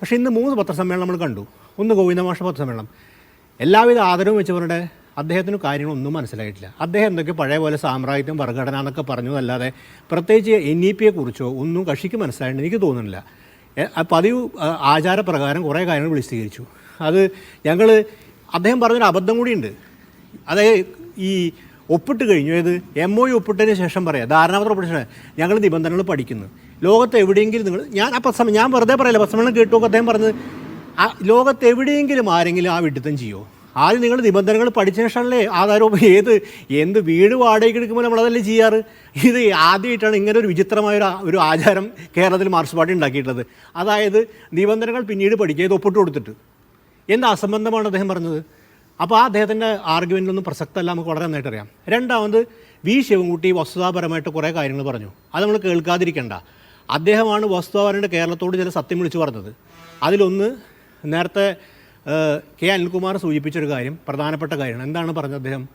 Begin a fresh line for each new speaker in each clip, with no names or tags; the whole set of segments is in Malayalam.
പക്ഷേ ഇന്ന് മൂന്ന് പത്രസമ്മേളനം നമ്മൾ കണ്ടു. ഒന്ന് ഗോവിന്ദമാഷ പത്രസമ്മേളനം. എല്ലാവിധ ആദരവും വെച്ചവരുടെ അദ്ദേഹത്തിന് കാര്യങ്ങളൊന്നും മനസ്സിലായിട്ടില്ല. അദ്ദേഹം എന്തൊക്കെ പഴയ പോലെ സാമ്രാജ്യം വർഘടന എന്നൊക്കെ പറഞ്ഞതല്ലാതെ പ്രത്യേകിച്ച് എൻ ഇ പിയെ കുറിച്ചോ ഒന്നും കക്ഷിക്ക് മനസ്സിലായിട്ട് എനിക്ക് തോന്നുന്നില്ല. പതിവ് ആചാരപ്രകാരം കുറേ കാര്യങ്ങൾ വിശദീകരിച്ചു. അത് ഞങ്ങൾ അദ്ദേഹം പറഞ്ഞൊരു അബദ്ധം കൂടിയുണ്ട്. അതായത് ഈ ഒപ്പിട്ട് കഴിഞ്ഞു. ഏത് എം ഒ ഒപ്പിട്ടതിന് ശേഷം പറയാം. ധാരണാപത്രം ഒപ്പിട്ട ഞങ്ങൾ നിബന്ധനകൾ പഠിക്കുന്നു. ലോകത്ത് എവിടെയെങ്കിലും നിങ്ങൾ ഞാൻ ആ സമയം ഞാൻ വെറുതെ പറയില്ല പത്രസമ്മേളനം കേട്ടു അദ്ദേഹം പറഞ്ഞത് ആ ലോകത്ത് എവിടെയെങ്കിലും ആരെങ്കിലും ആ വിഡിത്തം ചെയ്യുമോ ആദ്യം നിങ്ങൾ നിബന്ധനകൾ പഠിച്ച ശേഷമല്ലേ ആധാരം ഏത് എന്ത് വീട് വാടകയ്ക്ക് എടുക്കുമ്പോൾ നമ്മളതല്ലേ ചെയ്യാറ്? ഇത് ആദ്യമായിട്ടാണ് ഇങ്ങനെ ഒരു വിചിത്രമായ ഒരു ആചാരം കേരളത്തിൽ മാർക്സ് പാർട്ടി ഉണ്ടാക്കിയിട്ടുള്ളത്. അതായത് നിബന്ധനകൾ പിന്നീട് പഠിക്കുക ഇത് ഒപ്പിട്ട് കൊടുത്തിട്ട്. എന്ത് അസംബന്ധമാണ് അദ്ദേഹം പറഞ്ഞത്? അപ്പോൾ ആ അദ്ദേഹത്തിന്റെ ആർഗ്യുമെന്റിലൊന്നും പ്രസക്തമല്ല നമുക്ക് വളരെ നന്നായിട്ട് അറിയാം. രണ്ടാമത് വി ശിവൻകുട്ടി വസ്തുതാപരമായിട്ട് കുറേ കാര്യങ്ങൾ പറഞ്ഞു. അത് നമ്മൾ കേൾക്കാതിരിക്കണ്ട. അദ്ദേഹമാണ് വസ്തുതാപരമായിട്ട് കേരളത്തോട് ചില സത്യം വിളിച്ചു പറഞ്ഞത്. അതിലൊന്ന് നേരത്തെ കെ അനിൽകുമാർ സൂചിപ്പിച്ചൊരു കാര്യം പ്രധാനപ്പെട്ട കാര്യമാണ്. എന്താണ് പറഞ്ഞത് അദ്ദേഹം?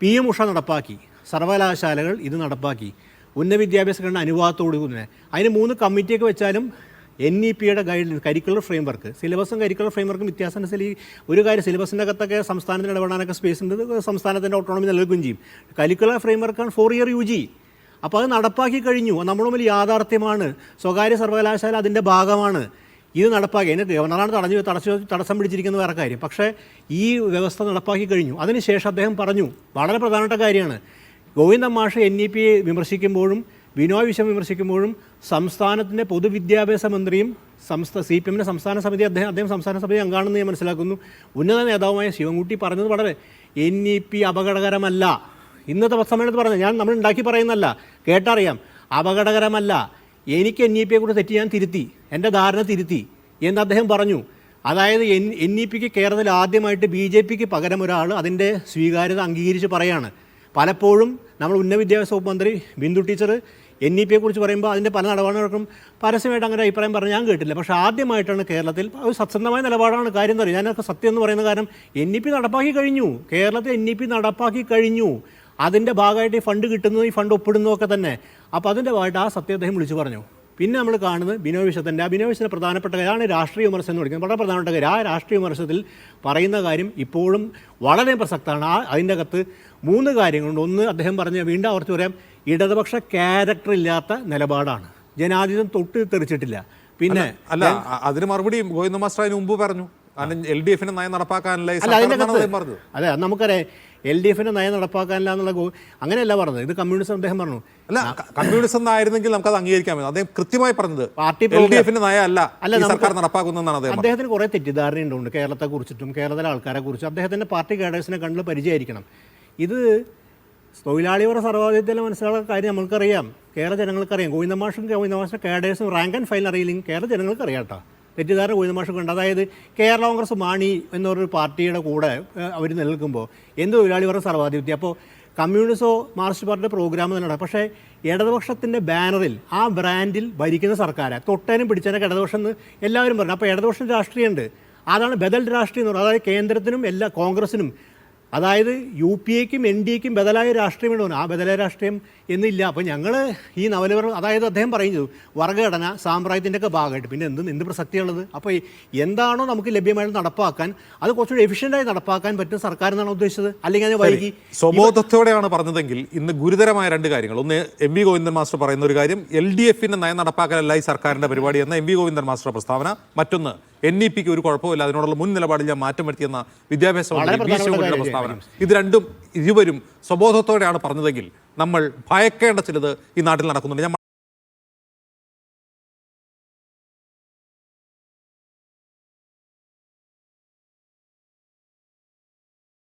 പി എം ഉഷ നടപ്പാക്കി. സർവകലാശാലകൾ ഇത് നടപ്പാക്കി. ഉന്നത വിദ്യാഭ്യാസ ഘടന അനുവാദത്തോടു തന്നെ അതിന് മൂന്ന് കമ്മിറ്റിയൊക്കെ വെച്ചാലും എൻ ഇ പിയുടെ ഗൈഡ് കരിക്കുലർ ഫ്രെയിംവർക്ക് സിലബസും കരിക്കുലർ ഫ്രെയിംവർക്കും വ്യത്യാസം അനുസരിച്ച് ഈ ഒരു കാര്യം സിലബസിന്റെ അകത്തൊക്കെ സംസ്ഥാനത്തിന് ഇടപെടാനൊക്കെ സ്പേസ് ഉണ്ട്. സംസ്ഥാനത്തിന്റെ ഓട്ടോണമി നൽകുകയും ചെയ്യും. കരിക്കുലർ ഫ്രെയിംവർക്കാണ് ഫോർ ഇയർ യു ജി അപ്പോൾ അത് നടപ്പാക്കി കഴിഞ്ഞു. നമ്മൾ മുമ്പിൽ യാഥാർത്ഥ്യമാണ്. സ്വകാര്യ സർവകലാശാല അതിന്റെ ഭാഗമാണ്. ഇത് നടപ്പാക്കി. അതിന് ഗവർണറാണ് തടഞ്ഞു തടസ്സ തടസ്സം പിടിച്ചിരിക്കുന്ന വേറെ കാര്യം. പക്ഷേ ഈ വ്യവസ്ഥ നടപ്പാക്കി കഴിഞ്ഞു. അതിനുശേഷം അദ്ദേഹം പറഞ്ഞു വളരെ പ്രധാനപ്പെട്ട കാര്യമാണ്. ഗോവിന്ദ മാഷ് എൻ ഇ പിയെ വിമർശിക്കുമ്പോഴും ബിനോയ് വിശ്വം വിമർശിക്കുമ്പോഴും സംസ്ഥാനത്തിന്റെ പൊതുവിദ്യാഭ്യാസ മന്ത്രിയും സംസ്ഥാന സി പി എമ്മിന്റെ സംസ്ഥാന സമിതി അദ്ദേഹം അദ്ദേഹം സംസ്ഥാന സമിതി അംഗമാണെന്ന് ഞാൻ മനസ്സിലാക്കുന്നു. ഉന്നത നേതാവുമായ ശിവൻകുട്ടി പറഞ്ഞത് വളരെ എൻ ഇ പി അപകടകരമല്ല. ഇന്നത്തെ സമ്മേളനത്തിൽ പറഞ്ഞത് ഞാൻ നമ്മൾ ഉണ്ടാക്കി പറയുന്നല്ല കേട്ടറിയാം. അപകടകരമല്ല. എനിക്ക് എൻ ഇ പിയെ കൂടെ തെറ്റി ഞാൻ തിരുത്തി. എന്റെ ധാരണ തിരുത്തി എന്ന് അദ്ദേഹം പറഞ്ഞു. അതായത് എൻ എൻ ഇ പിക്ക് കേരളത്തിൽ ആദ്യമായിട്ട് ബി ജെ പിക്ക് പകരം ഒരാൾ അതിന്റെ സ്വീകാര്യത അംഗീകരിച്ച് പറയാണ്. പലപ്പോഴും നമ്മൾ ഉന്നത വിദ്യാഭ്യാസ വകുപ്പ് മന്ത്രി ബിന്ദു ടീച്ചർ എൻ ഇ പിയെ കുറിച്ച് പറയുമ്പോൾ അതിന്റെ പല നിലപാടുകൾക്കും പരസ്യമായിട്ട് അങ്ങനെ അഭിപ്രായം പറഞ്ഞ് ഞാൻ കേട്ടില്ല. പക്ഷേ ആദ്യമായിട്ടാണ് കേരളത്തിൽ ഒരു സത്യസന്ധമായ നിലപാടാണ് കാര്യം എന്ന് പറയും ഞാനൊക്കെ സത്യം എന്ന് പറയുന്ന കാരണം എൻ ഇ പി നടപ്പാക്കി കഴിഞ്ഞു. കേരളത്തിൽ എൻ ഇ പി നടപ്പാക്കി കഴിഞ്ഞു. അതിന്റെ ഭാഗമായിട്ട് ഈ ഫണ്ട് കിട്ടുന്നു ഈ ഫണ്ട് ഒപ്പിടുന്നതൊക്കെ തന്നെ. അപ്പോൾ അതിന്റെ ഭാഗമായിട്ട് ആ സത്യം അദ്ദേഹം വിളിച്ചു പറഞ്ഞു. പിന്നെ നമ്മൾ കാണുന്നത് ബിനോയ് വിശ്വത്തിന്റെ ആ ബിനോയ് വിശ്വത്തിന്റെ പ്രധാനപ്പെട്ട കാര്യമാണ് രാഷ്ട്രീയ വിമർശനം എന്ന് വിളിക്കുന്നത് വളരെ പ്രധാനപ്പെട്ട കാര്യം. ആ രാഷ്ട്രീയ വിമർശനത്തിൽ പറയുന്ന കാര്യം ഇപ്പോഴും വളരെ പ്രസക്തമാണ്. ആ അതിന്റെ അകത്ത് മൂന്ന് കാര്യങ്ങളുണ്ട്. ഒന്ന് അദ്ദേഹം പറഞ്ഞ വീണ്ടും ആവർത്തി പറയാം ഇടതുപക്ഷ ക്യാരക്ടർ ഇല്ലാത്ത നിലപാടാണ്. ജനാധിപത്യം തൊട്ട് തെറിച്ചിട്ടില്ല. പിന്നെ
അല്ല അതിന് മറുപടി ഗോവിന്ദ മാസ്റ്റർ അതിന് മുമ്പ് പറഞ്ഞു. കാരണം എൽ ഡി എഫിന് നയം നടപ്പാക്കാനല്ല
അതെ നമുക്കറിയാം എൽ ഡി എഫിന്റെ നയം നടപ്പാക്കാനില്ല എന്നുള്ള അങ്ങനെയല്ല പറഞ്ഞത്. ഇത് കമ്മ്യൂണിസം അദ്ദേഹം പറഞ്ഞു.
അല്ല കമ്മ്യൂണിസം എന്നായിരുന്നെങ്കിൽ നമുക്ക് അത് അംഗീകരിക്കാമോ അദ്ദേഹം കൃത്യമായി പറഞ്ഞത്
പാർട്ടി
എൽ ഡി എഫിന്റെ നയമല്ല അല്ല സർക്കാർ നടപ്പാക്കുന്നതെന്നാണ് അദ്ദേഹം.
അദ്ദേഹത്തിന് കുറേ തെറ്റിദ്ധാരണയുണ്ട്. കേരളത്തെ കുറിച്ചിട്ടും കേരളത്തിലെ ആൾക്കാരെ കുറിച്ചും. അദ്ദേഹത്തിന്റെ പാർട്ടി കേഡേഴ്സിനെ കണ്ട് പരിചയമായിരിക്കണം. ഇത് തൊഴിലാളിയുടെ സർവാധിപത്യത്തിൽ മനസ്സിലാക്കുന്ന കാര്യം നമ്മൾക്കറിയാം. കേരള ജനങ്ങൾക്കറിയാം. ഗോവിന്ദമാഷും ഗോവിന്ദമാഷിന്റെ കേഡേഴ്സും റാങ്ക് ആൻഡ് ഫൈൽ അറിയില്ലെങ്കിൽ കേരള ജനങ്ങൾക്കറിയാം കേട്ടോ. തെറ്റിദ്ധാരണ ഗോവിന്ദമാഷൊക്കെ ഉണ്ട് അതായത് കേരള കോൺഗ്രസ് മാണി എന്നൊരു പാർട്ടിയുടെ കൂടെ അവർ നിലനിൽക്കുമ്പോൾ എന്ത് തൊഴിലാളി പറഞ്ഞ സർവാധിപത്യം? അപ്പോൾ കമ്മ്യൂണിസ്റ്റോ മാർക്സിസ്റ്റ് പാർട്ടിയുടെ പ്രോഗ്രാം തന്നെയാണ് പക്ഷേ ഇടതുപക്ഷത്തിന്റെ ബാനറിൽ ആ ബ്രാൻഡിൽ ഭരിക്കുന്ന സർക്കാരെ. തൊട്ടേനും പിടിച്ചതിനൊക്കെ ഇടതുപക്ഷം എന്ന് എല്ലാവരും പറഞ്ഞു. അപ്പോൾ ഇടതുപക്ഷം രാഷ്ട്രീയമുണ്ട്. അതാണ് ബദൽ രാഷ്ട്രീയം എന്ന് പറയുന്നത്. അതായത് കേന്ദ്രത്തിനും എല്ലാ കോൺഗ്രസിനും അതായത് യു പി എക്കും എൻ ഡി എക്കും ബദലായ രാഷ്ട്രീയം വേണം ആ ബദലായ രാഷ്ട്രീയം എന്നില്ല. അപ്പോൾ ഞങ്ങൾ ഈ നവലവർ അതായത് അദ്ദേഹം പറയുന്നത് വർഗഘടന സാമ്പ്രായത്തിന്റെ ഒക്കെ ഭാഗമായിട്ട്. പിന്നെ എന്ത് എന്ത് പ്രസക്തിയുള്ളത് അപ്പോൾ എന്താണോ നമുക്ക് ലഭ്യമായിട്ട് നടപ്പാക്കാൻ അത് കുറച്ചുകൂടി എഫിഷ്യന്റായി നടപ്പാക്കാൻ പറ്റും സർക്കാർ എന്നാണ് ഉദ്ദേശിച്ചത്? അല്ലെങ്കിൽ അത് വൈകി
സ്വബോധത്തോടെയാണ് പറഞ്ഞതെങ്കിൽ ഇന്ന് ഗുരുതരമായ രണ്ട് കാര്യങ്ങൾ. ഒന്ന് എം വി ഗോവിന്ദൻ മാസ്റ്റർ പറയുന്ന ഒരു കാര്യം. എൽ ഡി എഫിന്റെ നയം നടപ്പാക്കലല്ല ഈ സർക്കാരിന്റെ പരിപാടി എന്ന എം വി ഗോവിന്ദൻ മാസ്റ്റർ പ്രസ്താവന. മറ്റൊന്ന് എൻ ഇ പിക്ക് ഒരു കുഴപ്പമില്ല അതിനോടുള്ള മുൻ നിലപാടിൽ ഞാൻ മാറ്റം വരുത്തിയെന്ന വിദ്യാഭ്യാസ മന്ത്രി പ്രസ്താവന. ഇത് രണ്ടും ഇരുവരും സ്വബോധത്തോടെയാണ് പറഞ്ഞതെങ്കിൽ നമ്മൾ ഭയക്കേണ്ട ചിലത് ഈ നാട്ടിൽ നടക്കുന്നുണ്ട്.